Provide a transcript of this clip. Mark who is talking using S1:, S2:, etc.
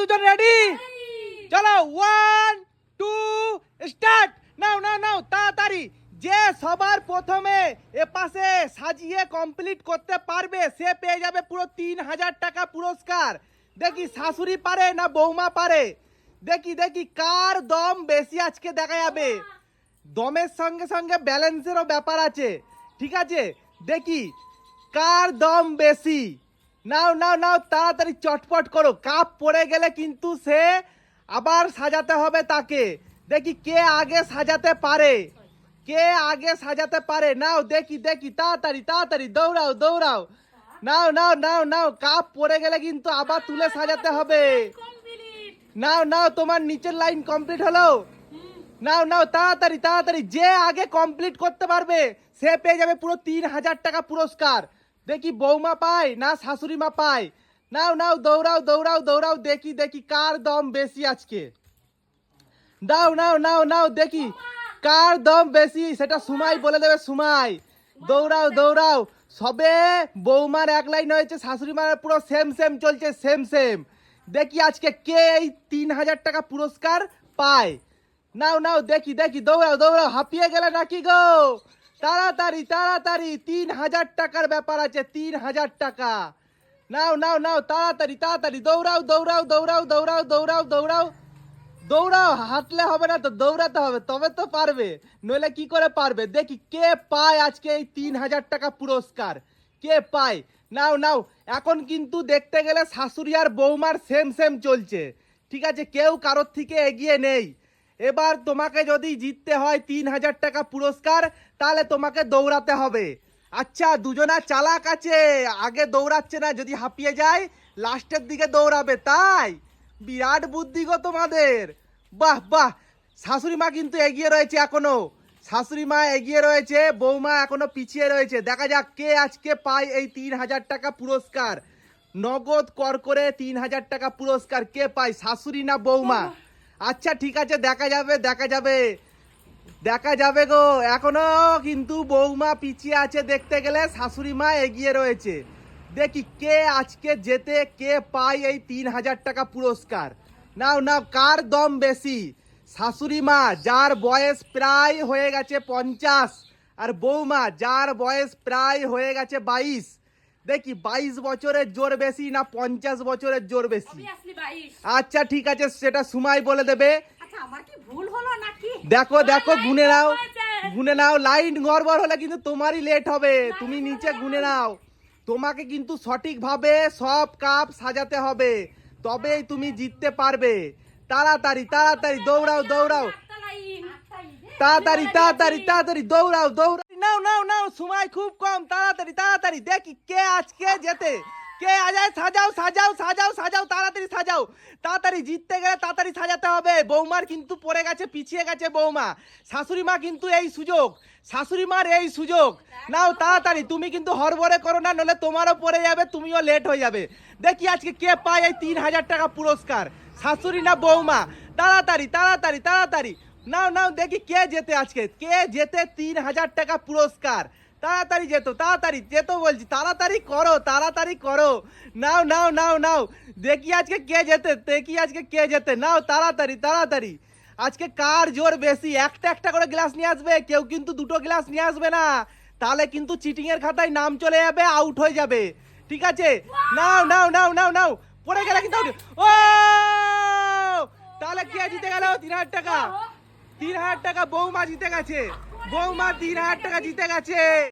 S1: দুজন রেডি চলো one two start নাও নাও নাও তাড়াতাড়ি। যে সবার প্রথমে এ পাশে সাজিয়ে কমপ্লিট করতে পারবে সে পেয়ে যাবে পুরো তিন হাজার টাকা পুরস্কার। দেখি শাশুড়ি পারে না বৌমা পারে? দেখি দেখি কার দম বেশি আজকে দেখা যাবে? দমের সঙ্গে সঙ্গে ব্যালেন্সেরও ব্যাপার আছে। ঠিক আছে? দেখি কার দম বেশি? নাও নাও নাও, তাড়াতাড়ি চটপট করো। কাপ পড়ে গেলে কিন্তু সে আবার সাজাতে হবে তাকে। দেখি কে আগে সাজাতে পারে। কে আগে সাজাতে পারে? নাও, দেখি দেখি, তাড়াতাড়ি তাড়াতাড়ি, দৌড়াও দৌড়াও। নাও নাও নাও নাও, কাপ পড়ে গেলে কিন্তু আবার তুলে সাজাতে হবে। নাও নাও, তোমার নিচের লাইন কমপ্লিট হলো। নাও নাও, তাড়াতাড়ি তাড়াতাড়ি, যে আগে কমপ্লিট করতে পারবে, সে পেয়ে যাবে পুরো তিন হাজার টাকা পুরস্কার। দেখি বৌমা পায় না শাশুড়ি মা পায়? নাও নাও, দৌড়াও দৌড়াও দৌড়াও, দেখি দেখি, কার দম বেশি আজকে? দাও নাও নাও নাও, দেখি, কার দম বেশি? সেটা সুমাই বলে দেবে, সুমাই। দৌড়াও দৌড়াও। সবে বৌমার এক লাইন হয়েছে শাশুড়ি মার পুরো সেম সেম চলছে সেম সেম দেখি আজকে কে এই তিন হাজার টাকা পুরস্কার পায়? নাও নাও, দেখি দেখি, দৌড়াও দৌড়াও, হাঁপিয়ে গেলে নাকি গো? তাড়াতাড়ি তাড়াতাড়ি, তিন হাজার টাকার ব্যাপার আছে, তিন হাজার টাকা। নাও নাও নাও, তাড়াতাড়ি তাড়াতাড়ি, দৌড়াও দৌড়াও দৌড়াও দৌড়াও দৌড়াও দৌড়াও। দৌড়াও, হাঁটলে হবে না তো, দৌড়াতে হবে, তবে তো পারবে। নইলে কি করে পারবে? দেখি, কে পায় আজকে এই তিন হাজার টাকা পুরস্কার? কে পায়? নাও নাও, এখন কিন্তু দেখতে গেলে শাশুড়ি আর বৌমার সেম সেম চলছে। ঠিক আছে, কেউ কারোর থেকে এগিয়ে নেই। এবার তোমাকে যদি জিততে হয় তিন হাজার টাকা পুরস্কার, তাহলে তোমাকে দৌড়াতে হবে। আচ্ছা দুজনা চালাক আছে, আগে দৌড়াচ্ছে না, যদি হাঁপিয়ে যায়, লাস্টের দিকে দৌড়াবে, তাই? বিরাট বুদ্ধি গো তোমাদের। বাহ বাহ শাশুড়ি মা কিন্তু এগিয়ে রয়েছে এখনও। শাশুড়ি মা এগিয়ে রয়েছে, বৌমা এখনও পিছিয়ে রয়েছে। দেখা যাক কে আজকে পায় এই তিন হাজার টাকা পুরস্কার। নগদ কর করে তিন হাজার টাকা পুরস্কার কে পায়, শাশুড়ি না বৌমা? আচ্ছা ঠিক আছে, দেখা যাবে দেখা যাবে। দেখা যাবে গো। এখনও কিন্তু বৌমা পিছিয়ে আছে দেখতে গেলে, শাশুড়ি মা এগিয়ে রয়েছে। দেখি কে আজকে যেতে কে পায় এই তিন হাজার টাকা পুরস্কার। নাও নাও, কার দম বেশি? শাশুড়ি মা, যার বয়স প্রায় হয়ে গেছে পঞ্চাশ, আর বৌমা, যার বয়স প্রায় হয়ে গেছে বাইশ দেখি বাইশ বছরের জোর বেশি না পঞ্চাশ বছরের জোর বেশি? আচ্ছা ঠিক আছে সেটা সময় বলে দেবে।
S2: আচ্ছা
S1: দেখো দেখো গুনে নাও গুনে নাও লাইন গড়বড় হলে কিন্তু তোমারই লেট হবে। তুমি নিচে গুনে নাও। তোমাকে কিন্তু সঠিকভাবে সব কাপ সাজাতে হবে। তবেই তুমি জিততে পারবে। তাড়াতাড়ি তাড়াতাড়ি দৌড়াও দৌড়াও। তাড়াতাড়ি তাড়াতাড়ি তাড়াতাড়ি দৌড়াও দৌড়াও। নাও নাও নাও সময় খুব কম। তাড়াতাড়ি তাড়াতাড়ি দেখি কে আজকে যেতে। কে আজায় সাজাও সাজাও সাজাও সাজাও তাড়াতাড়ি সাজাও। তাড়াতাড়ি জিততে গেলে তাড়াতাড়ি সাজাতে হবে। বৌমার কিন্তু পড়ে গেছে পিছিয়ে গেছে বৌমা। শাশুড়ি মা কিন্তু এই সুযোগ। শাশুড়ি মার এই সুযোগ। নাও তাড়াতাড়ি তুমি কিন্তু হরবরে করো না নলে তোমারও পড়ে যাবে তুমিও লেট হয়ে যাবে। দেখি আজকে কে পায় এই তিন হাজার টাকা পুরস্কার। শাশুড়ি না বৌমা? তাড়াতাড়ি তাড়াতাড়ি তাড়াতাড়ি। নাও নাও, দেখি কে যেতে আজকে। কে যেতে তিন হাজার টাকা পুরস্কার? তাড়াতাড়ি যেত তাড়াতাড়ি যেত বলছি, তাড়াতাড়ি করো তাড়াতাড়ি করো। নাও নাও নাও নাও, দেখি আজকে কে যেতে দেখি আজকে কে যেতে নাও, তাড়াতাড়ি তাড়াতাড়ি। আজকে কার জোর বেশি? একটা একটা করে গ্লাস নিয়ে আসবে, কেউ কিন্তু দুটো গ্লাস নিয়ে আসবে না। তাহলে কিন্তু চিটিং এর খাতায় নাম চলে যাবে আউট হয়ে যাবে। ঠিক আছে? নাও নাও নাও নাও নাও, পড়ে গেলে কিন্তু। ও! তাহলে কে জিতে গেল? তিন হাজার টাকা। তিন হাজার টাকা বৌমা জিতে গেছে। বৌমা তিন হাজার টাকা জিতে গেছে।